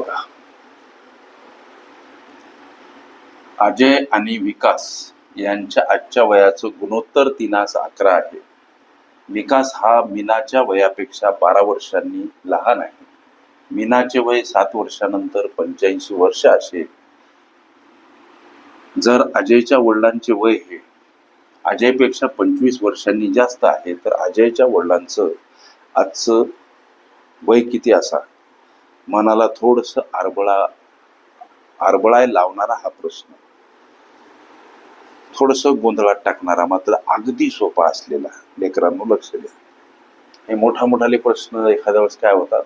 बघा. अजय आणि विकास यांच्या आजच्या वयाचं गुणोत्तर तिनास अकरा आहे. विकास हा मीनाच्या वयापेक्षा बारा वर्षांनी लहान आहे. मीनाचे वय सात वर्षानंतर पंच्याऐंशी वर्ष असेल. जर अजयच्या वडिलांचे वय हे अजयपेक्षा पंचवीस वर्षांनी जास्त आहे तर अजयच्या वडिलांचं आजचं वय किती असा मनाला थोडस आरबळा आरबळाय लावणारा हा प्रश्न. थोडस गोंधळात टाकणारा मात्र अगदी सोपा असलेला लेकरांनो लक्ष द्या. हे मोठा मोठाले प्रश्न एखाद्या वेळेस काय होतात?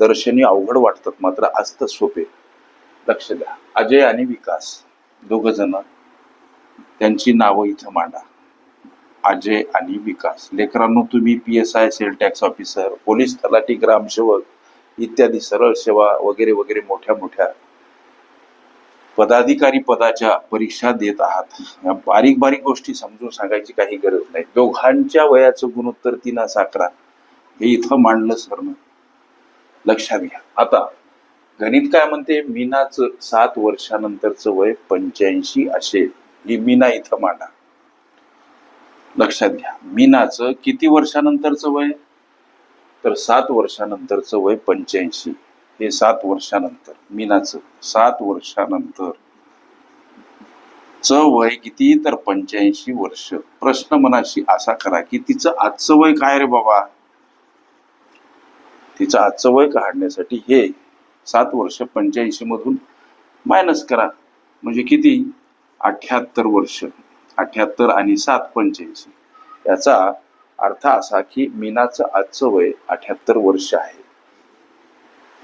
दर्शनी अवघड वाटतात मात्र असतं सोपे. लक्ष द्या. अजय आणि विकास दोघ जण त्यांची नावं इथं मांडा. अजय आणि विकास. लेकरांनो तुम्ही P S I sale tax officer police तलाठी ग्रामसेवक इत्यादी सरळ सेवा वगैरे वगैरे मोठ्या मोठ्या पदाधिकारी पदाच्या परीक्षा देत आहात. बारीक बारीक गोष्टी समजून सांगायची काही गरज नाही. दोघांच्या वयाचं गुणोत्तर तीन साकरा हे इथं मांडलं सरनं लक्षात घ्या. आता गणित काय म्हणते? मीनाचं सात वर्षानंतरचं वय पंच्याऐंशी असेल ही मीना इथं मांडा. लक्षात घ्या. मीनाचं किती वर्षानंतरचं वय? तर सात वर्षानंतरचं वय पंच्याऐंशी. हे सात वर्षानंतर मीनाचं सात वर्षानंतर. च वय किती? तर पंच्याऐंशी वर्ष. प्रश्न मनाशी असा करा की तिचं आजचं वय काय रे बाबा? तिचं आजचं वय काढण्यासाठी हे सात वर्ष पंच्याऐंशी मधून मायनस करा. म्हणजे किती? अठ्याहत्तर वर्ष. अठ्याहत्तर आणि सात पंच्याऐंशी. याचा अर्थ असा की मीनाचं आजचं वय अठ्याहत्तर वर्ष आहे.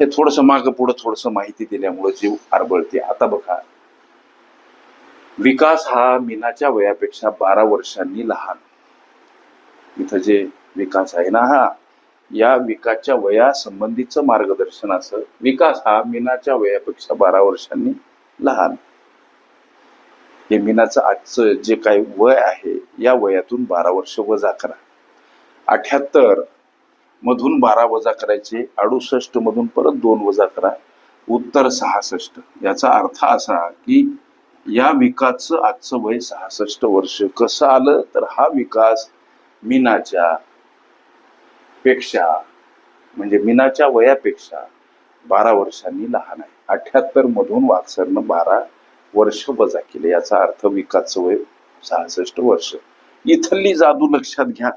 हे थोडस माग पुढं थोडस माहिती दिल्यामुळे जीव आरबळते आता बघा. विकास हा मीनाच्या वयापेक्षा बारा वर्षांनी लहान. इथं जे विकास आहे ना हा या विकासच्या वयासंबंधीचं मार्गदर्शन असं विकास हा मीनाच्या वयापेक्षा बारा वर्षांनी लहान. हे मीनाचं आजचं जे काही वय आहे या वयातून बारा वर्ष वजा करा. अठ्याहत्तर मधून बारा वजा करायचे अडुसष्ट मधून परत दोन वजा करा उत्तर सहासष्ट. याचा अर्थ असा की या विकासचं आजचं वय सहासष्ट वर्ष. कसं आलं? तर हा विकास मीनाच्या पेक्षा म्हणजे मीनाच्या वयापेक्षा बारा वर्षांनी लहान आहे. अठ्याहत्तर मधून वाक्सरनं बारा वर्ष वजा केले. याचा अर्थ विकासचं वय सहासष्ट वर्ष. इथली जादू लक्षात घ्या.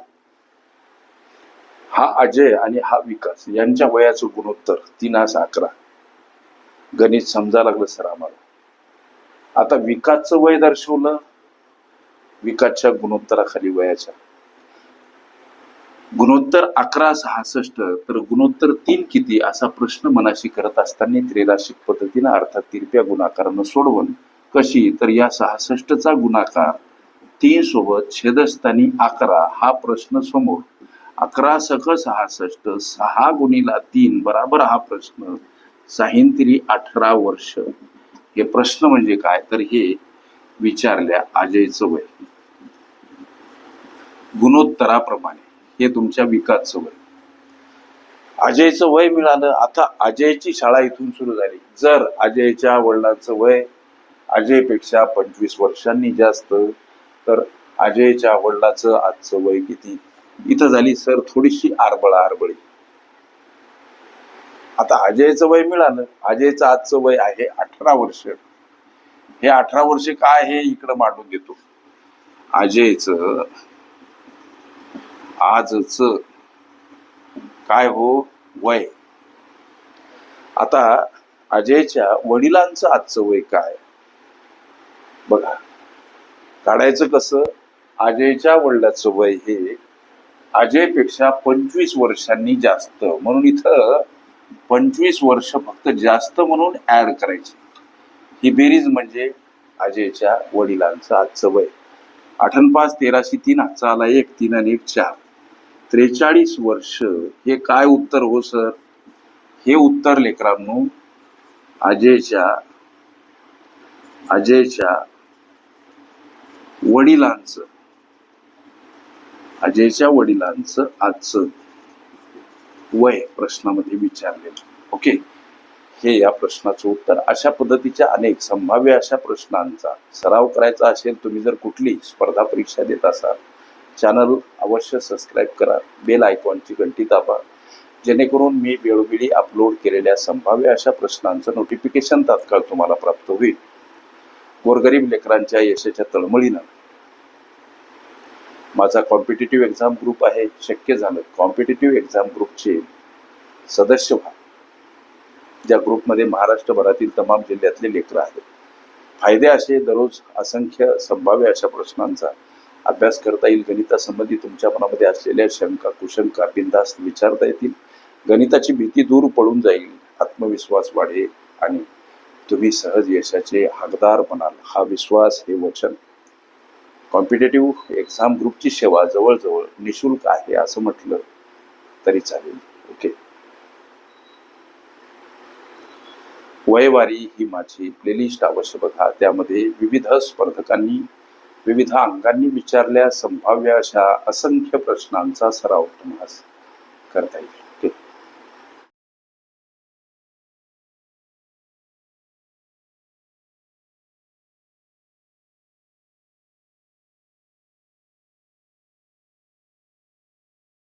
हा अजय आणि हा विकास यांच्या वयाचं गुणोत्तर तीनास अकरा. गणित समजा लागलं सर आम्हाला. आता विकासचं वय दर्शवलं. विकासच्या गुणोत्तराखाली वयाच्या. गुणोत्तर अकरा सहासष्ट तर गुणोत्तर तीन किती असा प्रश्न मनाशी करत असताना त्रिराशिक पद्धतीनं अर्थात तिरप्या गुणाकारानं सोडवण कशी? तर या सहासष्टचा गुणाकार तीन सोबत छेदस्थानी अकरा हा प्रश्न समोर. अकरा सख सहासष्ट सहा गुणीला तीन बराबर हा प्रश्न. साहिंत्री अठरा वर्ष. हे प्रश्न म्हणजे काय? तर हे विचारल्या अजयचं वय गुणोत्तराप्रमाणे. हे तुमच्या विकासचं वय अजयचं वय मिळालं. आता अजयची शाळा इथून सुरू झाली. जर अजयच्या वडिलांचं वय अजयपेक्षा पंचवीस वर्षांनी जास्त तर अजयच्या वडिलाचं आजचं वय किती? इथं झाली सर थोडीशी आरबळा आरबळी. आता अजयचं वय मिळालं. अजयचं आजचं वय आहे अठरा वर्ष. हे अठरा वर्ष काय हे इकडं मांडून देतो. अजयच आजच काय हो? वय. आता अजयच्या वडिलांचं आजचं वय काय? बघा. काढायचं कसं? अजयच्या वडिलाचं वय हे अजयपेक्षा पंचवीस वर्षांनी जास्त. म्हणून इथं पंचवीस वर्ष फक्त जास्त म्हणून ऍड करायची. ही बेरीज म्हणजे अजयच्या वडिलांचं आजचं वय. आठन पाच तेराशे तीन आजचा आला एक तीन आणि एक चार. त्रेचाळीस वर्ष. हे काय उत्तर हो सर? हे उत्तर लेकरांनो अजयच्या अजयच्या वडिलांचं. अजयच्या वडिलांचं आजचं वय प्रश्नामध्ये विचारलेलं. ओके? हे या प्रश्नाचं उत्तर. अशा पद्धतीच्या अनेक संभाव्य अशा प्रश्नांचा सराव करायचा असेल तुम्ही जर कुठली स्पर्धा परीक्षा देत असाल चॅनल अवश्य सबस्क्राईब करा बेल आयकॉनची घंटी दाबा जेणेकरून मी वेळोवेळी अपलोड केलेल्या संभाव्य अशा प्रश्नांचं नोटिफिकेशन तात्काळ तुम्हाला प्राप्त होईल. गोरगरीब लेकरांच्या यशाच्या तळमळीनं माझा कॉम्पिटेटिव्ह एक्झाम ग्रुप आहे शक्य झालं. कॉम्पिटेटिव्ह एक्झाम ग्रुपचे सदस्य व्हा. ज्या ग्रुपमध्ये महाराष्ट्रभरातील तमाम जिल्ह्यातले लेकरं आहेत. फायदे असे दररोज असंख्य संभाव्य अशा प्रश्नांचा अभ्यास करता येईल. गणितासंबंधी तुमच्या मनामध्ये असलेल्या शंका कुशंका बिंदास्त विचारता येतील. गणिताची भीती दूर पडून जाईल. आत्मविश्वास वाढेल आणि तुम्ही सहज यशाचे हकदार बनाल हा विश्वास हे वचन कॉम्पिटेटिव्ह एक्झाम ग्रुपची सेवा जवळजवळ निशुल्क आहे असं म्हटलं तरी चालेल. ओके. वयवारी ही माझी प्लेलिस्ट अवश्य बघा त्यामध्ये विविध स्पर्धकांनी विविध अंगांनी विचारल्या संभाव्य अशा असंख्य प्रश्नांचा सराव तुम्हाला करता येईल.